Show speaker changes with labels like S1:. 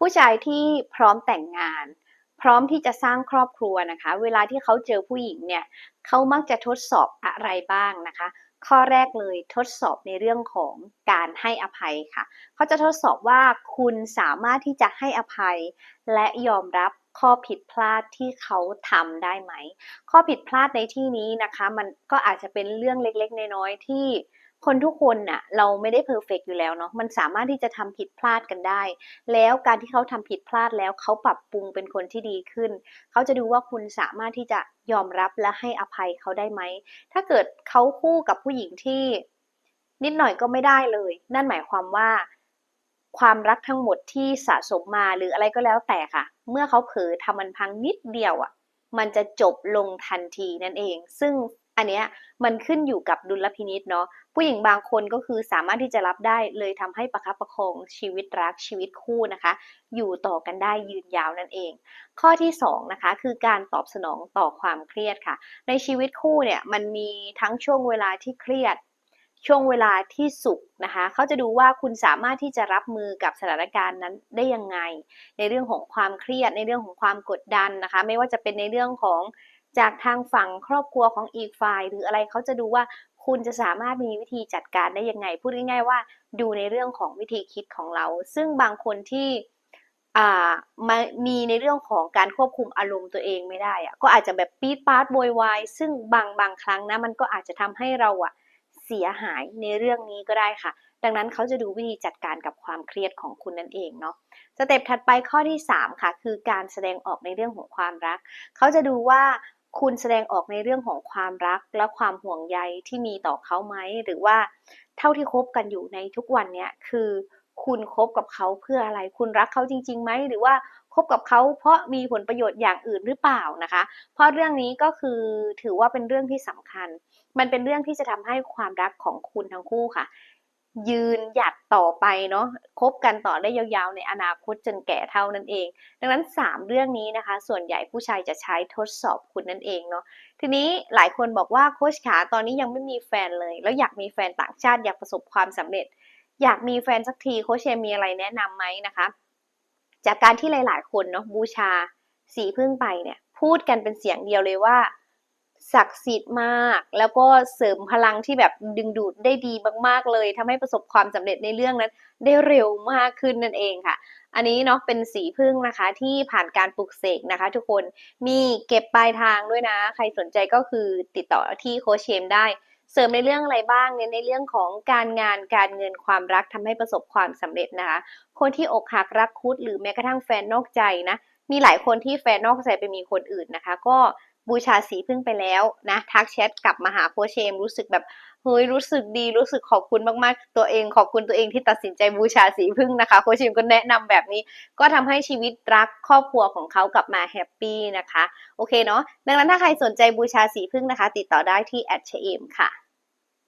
S1: ผู้ชายที่พร้อมแต่งงาน พร้อมที่จะสร้างครอบครัวนะคะ เวลาที่เขาเจอผู้หญิงเนี่ยเขามักจะทดสอบอะไรบ้างนะคะ ข้อแรกเลยทดสอบในเรื่องของการให้อภัยค่ะ เขาจะทดสอบว่าคุณสามารถที่จะให้อภัย และยอมรับข้อผิดพลาดที่เขาทำได้ไหม ข้อผิดพลาดในที่นี้นะคะ มันก็อาจจะเป็นเรื่องเล็กๆ น้อยๆที่ คนทุกคนน่ะเราไม่ได้เพอร์เฟกอยู่แล้วเนาะมันสามารถที่จะทำผิดพลาดกันได้ แล้วการที่เขาทำผิดพลาดแล้วเขาปรับปรุงเป็นคนที่ดีขึ้น เขาจะดูว่าคุณสามารถที่จะยอมรับและให้อภัยเขาได้ไหม ถ้าเกิดเขาคู่กับผู้หญิงที่นิดหน่อยก็ไม่ได้เลย นั่นหมายความว่า ความรักทั้งหมดที่สะสมมาหรืออะไรก็แล้วแต่ค่ะ เมื่อเขาเผลอทำมันพังนิดเดียวอะมันจะจบลงทันทีนั่นเอง ซึ่ง อันเนี้ยมันขึ้นอยู่กับดุลพินิษเนาะผู้หญิงบางคนก็คือสามารถที่จะรับได้เลยทำให้ประคับประคองชีวิตรักชีวิตคู่นะคะ อยู่ต่อกันได้ยืนยาวนั่นเอง ข้อที่2นะคะคือการตอบสนองต่อความเครียดค่ะ ในชีวิตคู่เนี่ยมันมีทั้งช่วงเวลาที่เครียดช่วงเวลาที่สุขนะคะเขาจะดูว่าคุณสามารถที่จะรับมือกับสถานการณ์นั้นได้ยังไง ในเรื่องของความเครียดในเรื่องของความกดดันนะคะ ไม่ว่าจะเป็นในเรื่องของ จากทางฝั่งครอบครัวของอีกฝ่าย หรืออะไรเขาจะดูว่าคุณจะสามารถมีวิธีจัดการได้ยังไง พูดง่ายๆว่าดูในเรื่องของวิธีคิดของเรา ซึ่งบางคนที่มามีในเรื่องของการควบคุมอารมณ์ตัวเองไม่ได้อะก็อาจจะแบบปี๊ดปาร์ตโวยวายซึ่งบางบางครั้งนะมันก็อาจจะทำให้เราอะเสียหายในเรื่องนี้ก็ได้ค่ะ ดังนั้นเขาจะดูวิธีจัดการกับความเครียดของคุณนั่นเองเนาะสเต็ปถัดไปข้อที่ 3 ค่ะ คือการแสดงออกในเรื่องของความรัก เขาจะดูว่า คุณแสดงออกในเรื่องของความรักและความห่วงใยที่มีต่อเขาไหม หรือว่าเท่าที่คบกันอยู่ในทุกวันเนี้ยคือคุณคบกับเขาเพื่ออะไร คุณรักเขาจริงๆไหม หรือว่าคบกับเขาเพราะมีผลประโยชน์อย่างอื่นหรือเปล่านะคะ เพราะเรื่องนี้ก็คือถือว่าเป็นเรื่องที่สำคัญ มันเป็นเรื่องที่จะทำให้ความรักของคุณทั้งคู่ค่ะ ยืนหยัดต่อไปเนาะคบกันต่อได้ยาวๆ ในอนาคตจนแก่เท่านั้นเอง ดังนั้น 3 เรื่องนี้นะคะ ส่วนใหญ่ผู้ชายจะใช้ทดสอบคุณนั่นเองเนาะทีนี้หลายคนบอกว่าโค้ชขาตอนนี้ยังไม่มีแฟนเลย แล้วอยากมีแฟนต่างชาติอยากประสบความสำเร็จ อยากมีแฟนสักทีโค้ชเชมมีอะไรแนะนำไหมนะคะ จากการที่หลายๆ คนเนาะบูชาสีพึ่งไปเนี่ยพูดกันเป็นเสียงเดียวเลยว่า ศักดิ์สิทธิ์มาก แล้วก็เสริมพลังที่แบบดึงดูดได้ดีมากๆเลยทำให้ประสบความสำเร็จในเรื่องนั้น ได้เร็วมากขึ้นนั่นเองค่ะ อันนี้เนาะเป็นสีพึ่งนะคะที่ผ่านการปลูกเสกนะคะ ทุกคนมีเก็บปลายทางด้วยนะ ใครสนใจก็คือติดต่อที่โคชเชมได้เสริมในเรื่องอะไรบ้างเนี่ยในเรื่องของการงานการเงินความรักทำให้ประสบความสำเร็จนะคะ คนที่อกหักรักคุดหรือแม้กระทั่งแฟนนอกใจนะมีหลายคนที่แฟนนอกใจไปมีคนอื่นนะคะ ก็ บูชาสีพึ่งไปแล้วนะทักแชทกลับมาหาโคชเชม รู้สึกแบบเฮ้ยรู้สึกดีรู้สึกขอบคุณมากๆ ตัวเองขอบคุณตัวเองที่ตัดสินใจบูชาสีพึ่งนะคะโคชเชมก็แนะนำแบบนี้ ก็ทำให้ชีวิตรักครอบครัวของเขากลับมาแฮปปี้นะคะโอเคเนาะดังนั้นถ้าใครสนใจบูชาสีพึ่งนะคะ ติดต่อได้ที่แอดเชมค่ะ